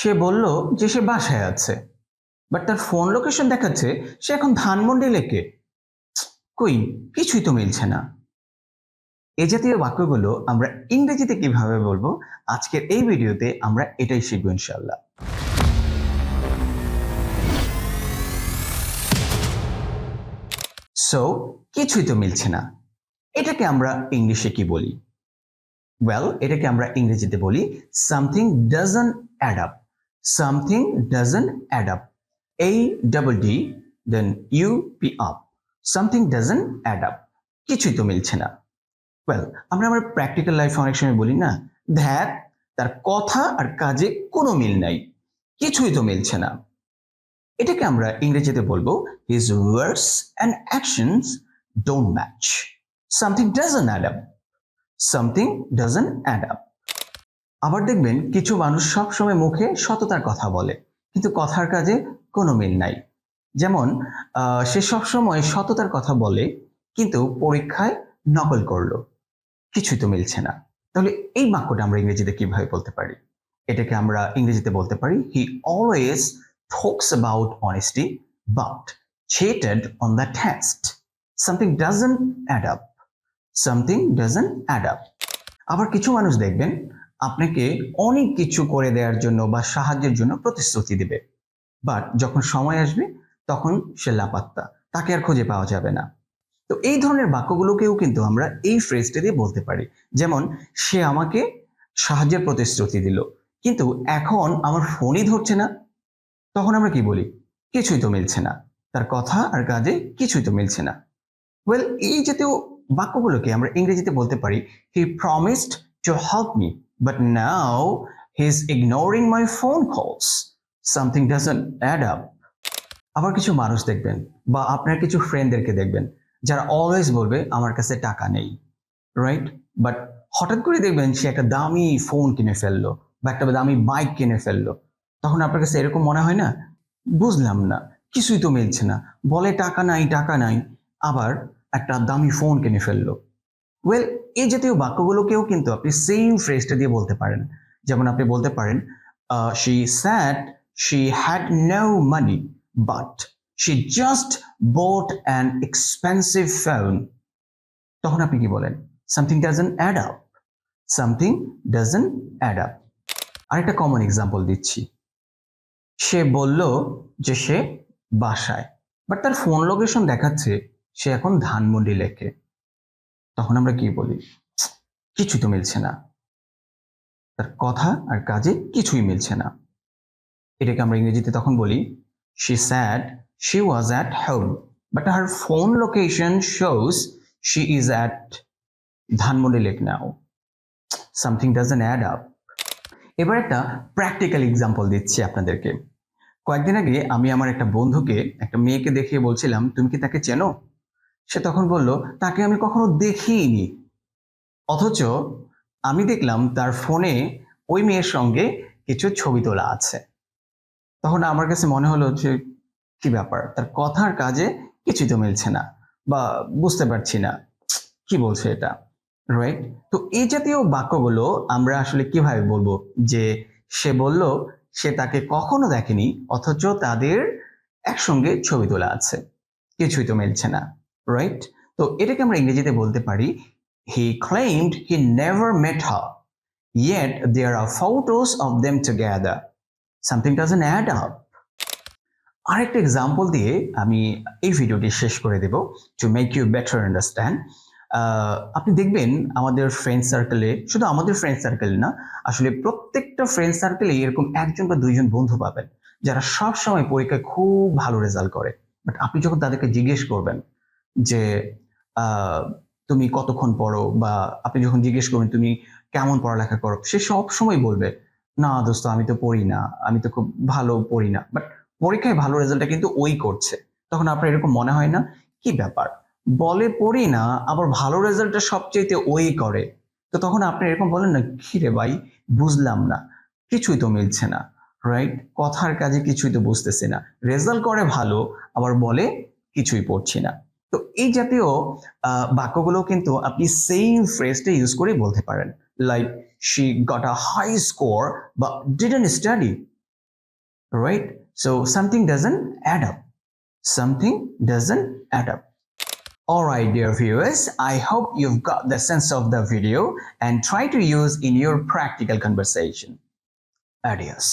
সে বলল যে সে বাসায় আছে। বাট তার ফোন লোকেশন দেখাচ্ছে সে এখন ধানমন্ডি লেকে। কই, কিছুই তো মিলছে না। এ জাতীয় বাক্যগুলো আমরা ইংরেজিতে কীভাবে বলব? আজকের এই ভিডিওতে আমরা এটাই শিখব ইনশাল্লাহ সো কিছুই তো মিলছে না। এটাকে আমরা ইংলিশে কি বলি? ওয়েল এটাকে আমরা ইংরেজিতে বলি something doesn't add up something doesn't add up এই double D then U P up something doesn't add up কিছুই তো মিলছে না। ওয়েল আমরা আমার প্র্যাকটিক্যাল লাইফে অনেক সময় বলি না, ধ্যাত, তার কথা আর কাজে কোনো মিল নাই। কিছুই তো মিলছে না। এটাকে আমরা ইংরেজিতে বলব his words and actions don't match something doesn't add up something doesn't add up আবার দেখবেন কিছু মানুষ সবসময় মুখে সততার কথা বলে, কিন্তু কথার কাজে কোনো মিল নাই। যেমন সে সবসময় সততার কথা বলে, কিন্তু পরীক্ষায় নকল করল। কিছুই তো মিলছে না। তাহলে এই বাক্যটা আমরা ইংরেজিতে কীভাবে বলতে পারি? এটাকে আমরা ইংরেজিতে বলতে পারি he always talks about honesty, but cheated on the test something doesn't add up. Something doesn't আবার কিছু মানুষ দেখবেন আপনাকে অনেক কিছু করে দেওয়ার জন্য বা সাহায্যের জন্য প্রতিশ্রুতি দেবে। বাট যখন সময় আসবে, তখন সে লাপাত্তা, তাকে আর খুঁজে পাওয়া যাবে না। তো এই ধরনের বাক্যগুলোকেও কিন্তু আমরা এই ফ্রেজটা দিয়ে বলতে পারি। যেমন, সে আমাকে সাহায্যের প্রতিশ্রুতি দিল, কিন্তু এখন আমার ফোনই ধরছে না। তখন আমরা কি বলি? কিছুই তো মিলছে না। তার কথা আর কাজে কিছুই তো মিলছে না। ওয়েল এই জাতীয় বাক্যগুলোকে আমরা ইংরেজিতে বলতে পারি he promised to help me now he is ignoring my phone calls something doesn't add up আবার কিছু মানুষ দেখবেন বা আপনার কিছু ফ্রেন্ডদেরকে দেখবেন, যারা অলওয়েজ বলবে, আমার কাছে টাকা নেই রাইট বাট হঠাৎ করে দেখবেন সে একটা দামি ফোন কিনে ফেলল বা একটা দামি বাইক কিনে ফেলল। তখন আপনার কাছে এরকম মনে হয় না? বুঝলাম না। কিছুই তো মিলছে না। বলে, টাকা নাই টাকা নাই। আবার একটা দামি ফোন কিনে ফেলল। ওয়েল এই জাতীয় বাক্যগুলোকেও কিন্তু আপনি সেম ফ্রেজটা দিয়ে বলতে পারেন। যেমন আপনি বলতে পারেন she said she had no money but she just bought an expensive phone তখন আপনি কি বলেন? Something doesn't add up something doesn't add up আরেকটা কমন এক্সাম্পল দিচ্ছি। সে বলল যে সে বাসায় বাট তার ফোন লোকেশন দেখাচ্ছে, সে এখন ধানমন্ডি লেকে। তখন আমরা কি বলি? কিছু তো মিলছে না। তার কথা আর কাজে কিছুই মিলছে না। এটাকে আমরা ইংরেজিতে তখন বলি she said she was at home but her phone location shows she is at Dhanmondi lake now something doesn't add up এবার একটা প্র্যাকটিক্যাল এক্সাম্পল দিচ্ছি আপনাদেরকে। কয়েকদিন আগে আমি আমার একটা বন্ধুকে, একটা মেয়েকে দেখিয়ে বলছিলাম, তুমি কি তাকে চেনো? সে তখন বলল, তাকে আমি কখনো দেখিনি। অথচ আমি দেখলাম তার ফোনে ওই মেয়ের সঙ্গে কিছু ছবি তোলা আছে। তখন আমার কাছে মনে হলো যে, কি ব্যাপার? তার কথার কাজে কিছুই তো মিলছে না বা বুঝতে পারছি না। কি বলছে এটা? রাইট তো এই জাতীয় বাক্যগুলো আমরা আসলে কীভাবে বলব? যে সে বলল, সে তাকে কখনো দেখেনি, অথচ তাদের একসঙ্গে ছবি তোলা আছে। কিছুই তো মিলছে না। রাইট তো এটাকে আমরা ইংরেজিতে বলতে পারি he claimed he never met her yet there are photos of them together. Something doesn't add up. আরেকটা এক্সাম্পল দিয়ে আমি এই ভিডিওটি শেষ করে দেব to make you better understand আপনি দেখবেন আমাদের ফ্রেন্ড সার্কেলে শুধু আমাদের ফ্রেন্ড সার্কেল না, আসলে প্রত্যেকটা ফ্রেন্ড সার্কেলে এরকম একজন বা দুইজন বন্ধু পাবেন, যারা সব সময় পরীক্ষায় খুব ভালো রেজাল্ট করে। বাট আপনি যখন তাদেরকে জিজ্ঞেস করবেন যে তুমি কতক্ষণ পড়ো বা আপনি যখন জিজ্ঞেস করবেন তুমি কেমন পড়ালেখা করো, সে সব সময় বলবে, না দোস্ত, আমি তো পড়ি না, আমি তো খুব ভালো পড়ি না। বাট পরীক্ষায় ভালো রেজাল্টটা কিন্তু ওই করছে। তখন আপনার এরকম মনে হয় না? কি ব্যাপার? বলে পড়ি না, আবার ভালো রেজাল্টটা সবচেয়ে ওই করে। তো তখন আপনি এরকম বলেন না, কি রে ভাই, বুঝলাম না, কিছুই তো মিলছে না রাইট কথার কাজে কিছুই তো বুঝতেছি না। রেজাল্ট করে ভালো, আবার বলে কিছুই পড়ছি না। তো এই জাতীয় আহ, বাক্যগুলো কিন্তু আপনি সেম ফ্রেজটা ইউজ করে বলতে পারেন like she got a high score বা didn't study right so something doesn't add up something doesn't add up Alright, dear viewers, I hope you've got the sense of the video and try to use in your practical conversation. Adios.